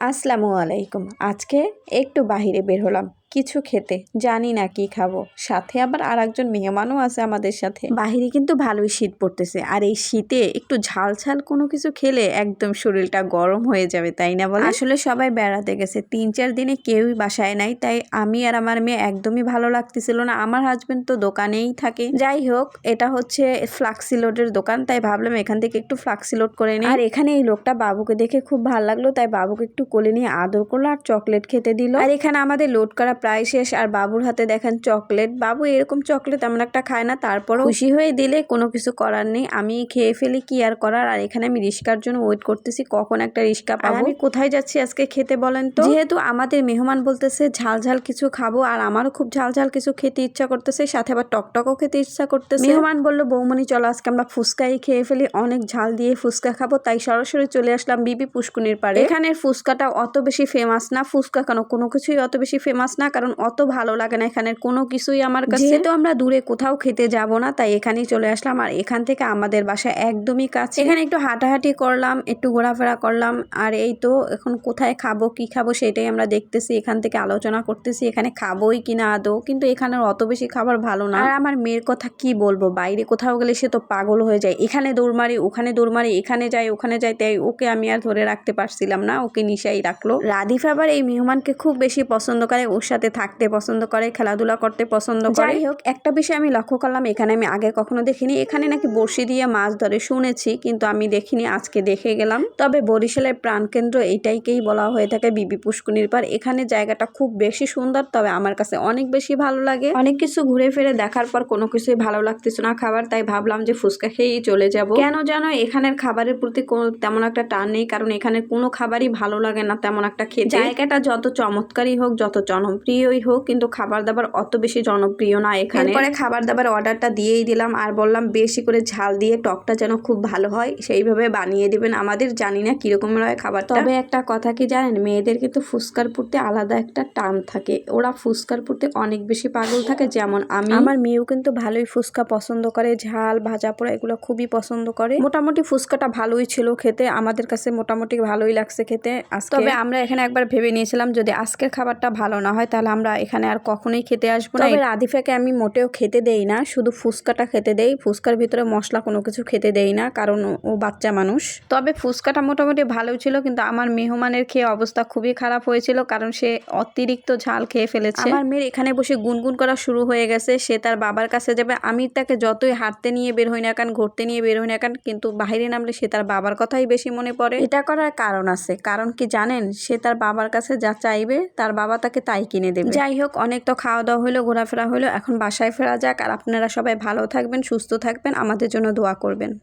আসসালামু আলাইকুম। আজকে একটু বাহিরে বের হলাম। কিছু খেতে। জানি না কি খাব। সাথে আবার আর একজন মেহমানও আছে আমাদের সাথে। বাহিরে কিন্তু ভালোই শীত পড়তেছে। আর এই শীতে একটু ঝাল ঝাল কোনো কিছু খেলে একদম শরীরটা গরম হয়ে যাবে তাই না বলে? আসলে সবাই বেড়াতে গেছে। তিন চার দিনে কেউই বাসায় নাই তাই আমি আর আমার মেয়ে একদমই ভালো লাগতেছিল না। আমার হাজবেন্ড তো দোকানেই থাকে। যাই হোক এটা হচ্ছে ফ্লাক্সি লোডের দোকান তাই ভাবলাম এখান থেকে একটু ফ্লাক্সি লোড করে নিই। আর এখানে এই লোকটা বাবুকে দেখে খুব ভালো লাগল তাই বাবুকে একটু কোলে নিয়ে আদর করল আর চকলেট খেতে দিল। আর এখানে আমাদের লোড করা প্রায় শেষ। আর বাবুর হাতে দেখেন চকলেট। বাবু এরকম চকলেট তেমন একটা খায় না তারপরও খুশি হয়ে দিলে কোনো কিছু করার নেই। আমি খেয়ে ফেলি কি আর করার? আর এখানে আমি রিস্কার জন্য ওয়েট করতেছি কখন একটা রিস্কা পাবো? আমি কোথায় যাচ্ছি আজকে খেতে বলেন তো? যেহেতু আমাদের মেহমান বলতেছে ঝাল ঝাল কিছু খাব। আর আমারও খুব ঝাল ঝাল কিছু খেতে ইচ্ছা করতেছে সাথে আবার টকটকও খেতে ইচ্ছা করতেছে। মেহমান বলল বৌমনি চলো আজকে আমরা ফুচকাই খেয়ে ফেলি। অনেক ঝাল দিয়ে ফুচকা খাব তাই সরাসরি চলে আসলাম বিবি পুষ্কুনির পাড়ে। এখানের ফুচকাটা অত বেশি ফেমাস না ফুচকা কেন? কোনো কিছুই অত বেশি ফেমাস না। কারণ অত ভালো লাগে না এখানের কোনো কিছুই আমার কাছে তো আমরা দূরে কোথাও খেতে যাব না তাই এখানেই চলে আসলাম। আর এখান থেকে আমাদের বাসা একদমই কাছে। এখানে একটু হাঁটাহাঁটি করলাম একটু ঘোরাফেরা করলাম। আর এই তো এখন কোথায় খাব কি খাব সেটাই আমরা দেখতেছি এখান থেকে আলোচনা করতেছি এখানে খাবোই কিনা আদৌ। কিন্তু এখানের অত বেশি খাবার ভালো না। আর আমার মেয়ের কথা কি বলব? বাইরে কোথাও গেলে সে তো পাগল হয়ে যায়। এখানে দৌড় মারি ওখানে দৌড় মারি এখানে যাই ওখানে যাই তাই ওকে আমি আর ধরে রাখতে পারছিলাম না ওকে নিশাই রাখল। রাধিফ আবার এই মেহমানকে খুব বেশি পছন্দ করে ওর সাথে থাকতে পছন্দ করে খেলাধুলা করতে পছন্দ করে। যাই হোক একটা বিষয় আমি লক্ষ্য করলাম এখানে আমি আগে কখনো দেখিনি। এখানে নাকি বড়শি দিয়ে মাছ ধরে শুনেছি কিন্তু আমি দেখিনি আজকে দেখে গেলাম। তবে বরিশালের প্রাণকেন্দ্র এইটাইকেই বলা হয়ে থাকে বিবি পুষ্কুনির পার এখানে জায়গাটা খুব বেশি সুন্দর তবে আমার কাছে অনেক বেশি ভালো লাগে। অনেক কিছু ঘুরে ফিরে দেখার পর কোনো কিছুই ভালো লাগতেছে না খাবার তাই ভাবলাম যে ফুচকা খেয়েই চলে যাব। কেন জানো এখানের খাবারের প্রতি কোনো তেমন একটা টান নেই কারণ এখানে কোনো খাবারই ভালো লাগে না তেমন একটা খেতে। জায়গাটা যত চমৎকারই হোক যত জনপ্রিয়ই হোক কিন্তু খাবার দাবার অত বেশি জনপ্রিয় না এখানে। পরে খাবার দাবার অর্ডারটা দিয়েই দিলাম আর বললাম বেশি করে ঝাল দিয়ে টকটা যেন খুব ভালো হয় সেইভাবে বানিয়ে দিবেন আমাদের জানি না কীরকম হয় খাবার তবে একটা কথা কি জানেন মেয়েদের কিন্তু ফুচকার প্রতি আলাদা একটা টান থাকে। ওরা ফুচকার প্রতি অনেক বেশি পাগল থাকে যেমন আমি। আমার মেয়েও কিন্তু ভালোই ফুচকা পছন্দ করে ঝাল ভাজা পোড়া এগুলো খুবই পছন্দ করে। মোটামুটি ফুচকাটা ভালোই ছিল খেতে আমাদের কাছে মোটামুটি ভালোই লাগছে খেতে আজকে। তবে আমরা এখানে একবার ভেবে নিয়েছিলাম যদি আজকের খাবারটা ভালো না হয় তাহলে আমরা এখানে আর কখনোই খেতে আসব না। তবে রাধিফাকে আমি মোটেও খেতে দেই না শুধু ফুচকাটা খেতে দেই। ফুচকার ভিতরে মশলা কোনো কিছু খেতে দেই না কারণ ও বাচ্চা মানুষ। তবে ফুচকাটা মোটামুটি ভালোই ছিল কিন্তু আমার মেহমানের খেয়ে অবস্থা খুবই খারাপ হয়েছিল কারণ সে অতিরিক্ত ঝাল খেয়ে ফেলেছে। আমার মেয়ের এখানে বসে গুনগুন করা শুরু হয়ে গেছে সে তার বাবার কাছে যাবে। আমি তাকে যতই হাঁটতে নিয়ে বের হই না কেন ঘুরতে নিয়ে বের হই না কেন কিন্তু বাইরে নামলে সে তার বাবার কথাই বেশি মনে পড়ে। এটা করার কারণ আছে কারণ কি জানেন সে তার বাবার কাছে যা চাইবে তার বাবা তাকে তাই কিনে দেবে। যাই হোক, অনেক তো খাওয়া দাওয়া হলো, ঘোরাফেরা হলো, এখন বাসায় ফেরা যাক। আর আপনারা সবাই ভালো থাকবেন, সুস্থ থাকবেন, আমাদের জন্য দোয়া করবেন।